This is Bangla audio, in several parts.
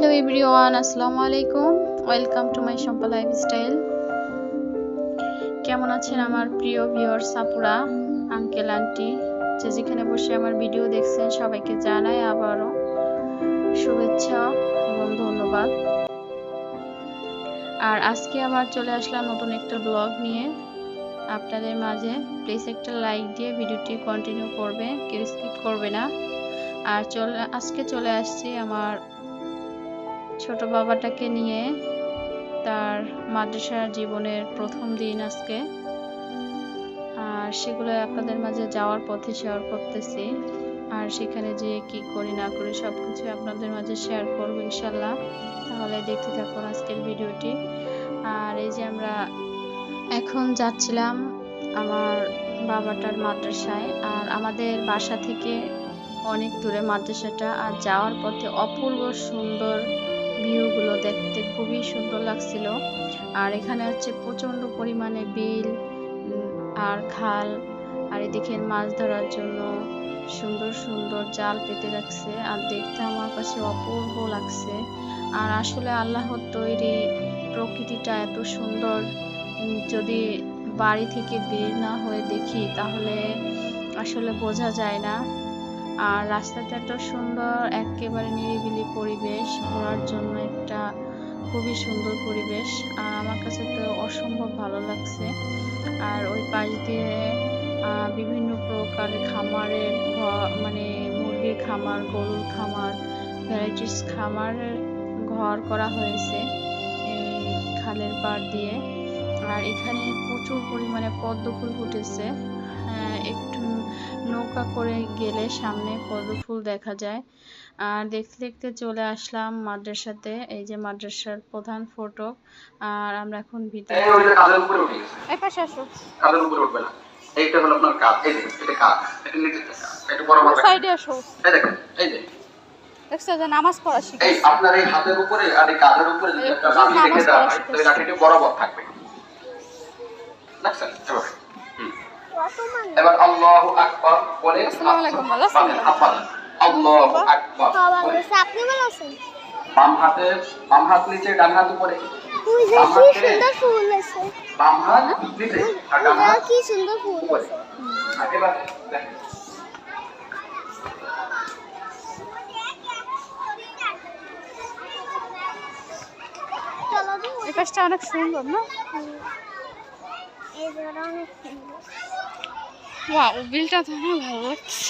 হ্যালো এভরিওয়ান আসসালামু আলাইকুম welcome to my Sampa lifestyle কেমন আছেন আমার প্রিয় ভিউয়ার সাপুরা আঙ্কেল আন্টি যে যেখানে বসে আমার ভিডিও দেখছেন, সবাইকে জানাই আবারও শুভেচ্ছা এবং ধন্যবাদ। আর আজকে আবার চলে আসলাম নতুন একটা ব্লগ নিয়ে। আপনাদের মাঝে প্লিজ একটা লাইক দিয়ে ভিডিওটি কন্টিনিউ করবে, কেউ স্কিপ করবে না। আর চলে আজকে চলে আসছি আমার ছোট বাবাটাকে নিয়ে তার মাদ্রাসার জীবনের প্রথম দিন আজকে। আর সেগুলো আপনাদের মাঝে যাওয়ার পথে শেয়ার করতেছি। আর সেখানে যে কি করি, না করি সব কিছু আপনাদের মাঝে শেয়ার করব ইনশাল্লাহ তাহলে দেখতে থাকুন আজকের ভিডিওটি। আর এই যে আমরা এখন যাচ্ছিলাম আমার বাবাটার মাদ্রাসায়। আর আমাদের বাসা থেকে অনেক দূরে মাদ্রাসাটা। আর যাওয়ার পথে অপূর্ব সুন্দর খুবই সুন্দর লাগছিল। আর এখানে হচ্ছে প্রচণ্ড পরিমাণে বিল আর খাল, আর এদিকে মাছ ধরার জন্য সুন্দর সুন্দর জাল পেতে রাখছে আর দেখতে আমার কাছে অপূর্ব লাগছে। আর আসলে আল্লাহর তৈরি প্রকৃতিটা এত সুন্দর যদি বাড়ি থেকে বের না হয়ে দেখি তাহলে আসলে বোঝা যায় না। আর রাস্তাটা এত সুন্দর, একেবারে নিরিবিলি পরিবেশ, ঘোরার জন্য একটা খুবই সুন্দর পরিবেশ। আর আমার কাছে তো অসম্ভব ভালো লাগছে। আর ওই পাশ দিয়ে বিভিন্ন প্রকারের খামারের মানে মুরগির খামার গরুর খামার ভ্যারাইটিস খামারের ঘর করা হয়েছে খালের পাড় দিয়ে। আর এখানে প্রচুর পরিমাণে পদ্ম ফুল ফুটেছে। আহ, একটু নৌকা করে গেলে সামনে পদ্ম ফুল দেখা যায়। আর দেখতে দেখতে চলে আসলাম মাদ্রাসাতে। এই যে মাদ্রাসার প্রধান ফটক। আর আমরা এখন ভিতরে এই ওই যে উপরে উঠে গেছে। এই পাশে আসো। উপরে উঠবে না। এইটা হলো আপনার এই যে এটা এটা নিচে এটা বরাবর রাখেন। সাইডে আসো। এই দেখেন এই যে। দেখছ যে নামাজ পড়া এই আপনার এই হাতের উপরে আর এই কাঁধের উপরে যদি একটা লাঠি রেখে দেওয়া পড়া হয় তো লাঠিটি বরাবর থাকবে। দেখছেন। এবার আল্লাহু আকবার বলে আসসালামু আলাইকুম, ভালো আছেন? বামের হাত বাড়ান। আল্লাহু আকবার। বাবা বলে বলছে আপনি ভালো আছেন? বাম হাতে বাম হাত নিচে ডান হাত উপরে। ওই যে আমার কি ছেলে। সুন্দর ফুল আছে বাম হাত নিচে আর ডান হাত কি সুন্দর ফুল আছে এবার দেখেন চলো তো। এই পাশটা অনেক সুন্দর না? এই জায়গাটা অনেক সুন্দর। ওয়াও বিলটা তো আমার ভালো লাগছে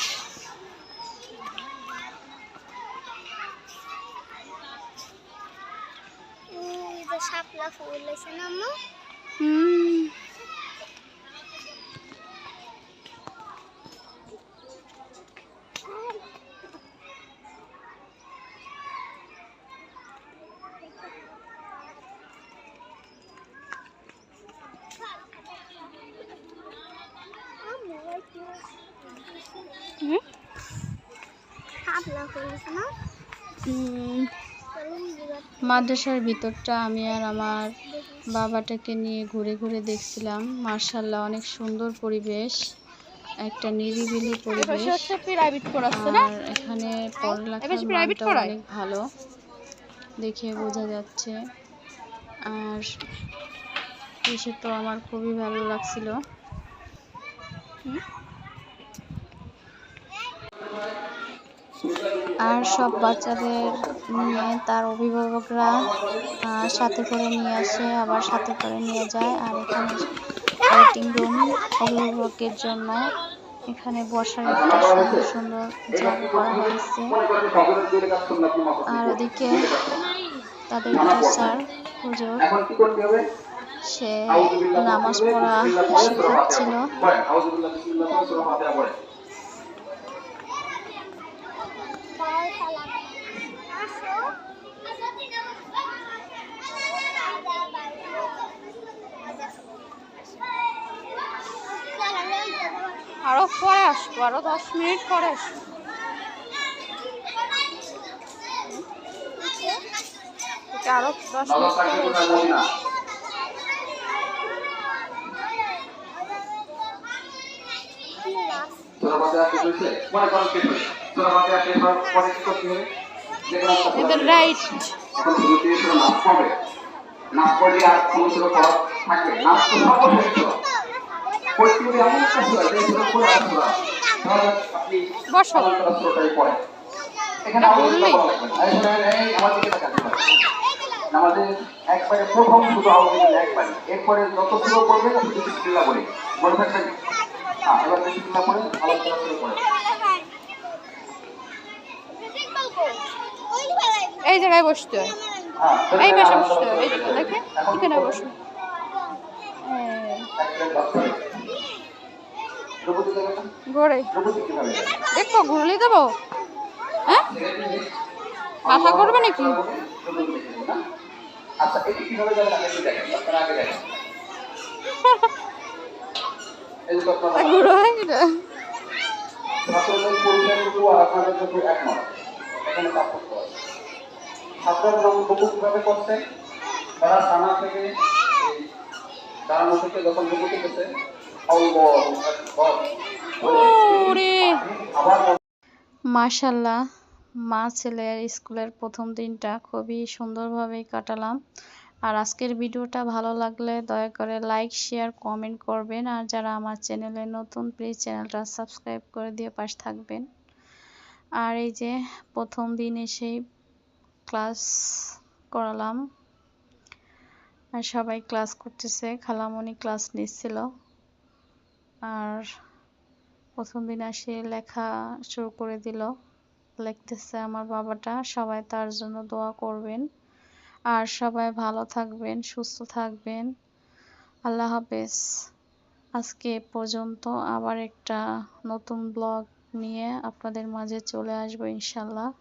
ওই যে শাপলা ফুল আছে না আম্মা? হুম। আম্মু, ওই কি? হুম শাপলা ফুল আছে না উম, চলুন এবার মাদ্রাসার ভিতরটা আমি আর আমার বাবাটাকে নিয়ে ঘুরে ঘুরে দেখছিলাম। মার্শাল্লাহ অনেক সুন্দর পরিবেশ একটা নিরিবিলি পরিবেশ। আর এখানে পড়ালেখার অনেক ভালো দেখে বোঝা যাচ্ছে। আর এসে তো আমার খুবই ভালো লাগছিল। আর সব বাচ্চাদের নিয়ে তার অভিভাবকরা সাথে করে নিয়ে আসে, আবার সাথে করে নিয়ে যায়। আর এখানে ওয়েটিং রুম অভিভাবকের জন্য এখানে বসার একটা সুন্দর সুন্দর জায়গা করা হয়েছে। আর ওদিকে তাদের টিচার হবে সে নামাজ পড়া শেখাচ্ছিল পড়েন আউযুবিল্লাহি বিসমিল্লাহি সূরা ফাতিহা পড়েন দাঁড়াও সালাম আসো আরও পরে আসব, আরও দশ মিনিট পরে আসব। আরও দশ মিনিট পরে আসব। মনে করেন শেষ হয়েছে করতে হবে রাইট এখন নাচ পড়বে নাচ পড়লে আর কোনো ছিল পড়া থাকবে নাচ তো সর্বশেষ ছিল পরিস্থিতি এমন একটা ছিল যে ছিল পুরো নাচ আপনি বসো। পালন করার শ্রোতাই পড়ে এখানে আমার দিকে তাকান এবার। আমাদের একবারে প্রথম শুধু আওয়াজ দিবেন একবারে। এরপরে যত শুরু করবে তত চিল্লা মনে থাকবে হ্যাঁ এবার করে আলাপ করা শুরু করে এই জায়গায় বসতে হয় হ্যাঁ এই পাশে বসতে হয় এই শুরু যে, করে। দেখেন এখন। বসুন? ঘোরে কীভাবে দেবে? দেখো ঘুরলি দেবো হ্যাঁ মাথা করবে নাকি আচ্ছা এটি কীভাবে যাবে আগে একটু দেখেন আপনারা আগে দেখেন এই যে আপনারা ঘুরো হয়ে ছাত্রদের পরিচয়টুকু আর আপনাদের টুকু একমত এখানে পার্থক্য আছে ছাত্ররা টুকু করছে। তারা থানা থেকে এই দাঁড়ানো থেকে যখন গেছে মাশাল্লাহ মা ছেলের স্কুলের প্রথম দিনটা খুবই সুন্দরভাবেই কাটালাম। আর আজকের ভিডিওটা ভালো লাগলে দয়া করে লাইক শেয়ার কমেন্ট করবেন। আর যারা আমার চ্যানেলে নতুন প্লিজ চ্যানেলটা সাবস্ক্রাইব করে দিয়ে পাশে থাকবেন। আর এই যে প্রথম দিন এসেই ক্লাস করালাম। আর সবাই ক্লাস করতেছে, খালামণি ক্লাস নিচ্ছিল। আর প্রথম দিন আসে লেখা শুরু করে দিল। লিখতেছে, আমার বাবাটা সবাই তার জন্য দোয়া করবেন। আর সবাই ভালো থাকবেন, সুস্থ থাকবেন। আল্লাহ হাফেজ। আজকে পর্যন্ত আবার একটা নতুন ব্লগ নিয়ে আপনাদের মাঝে চলে আসব ইনশাল্লাহ।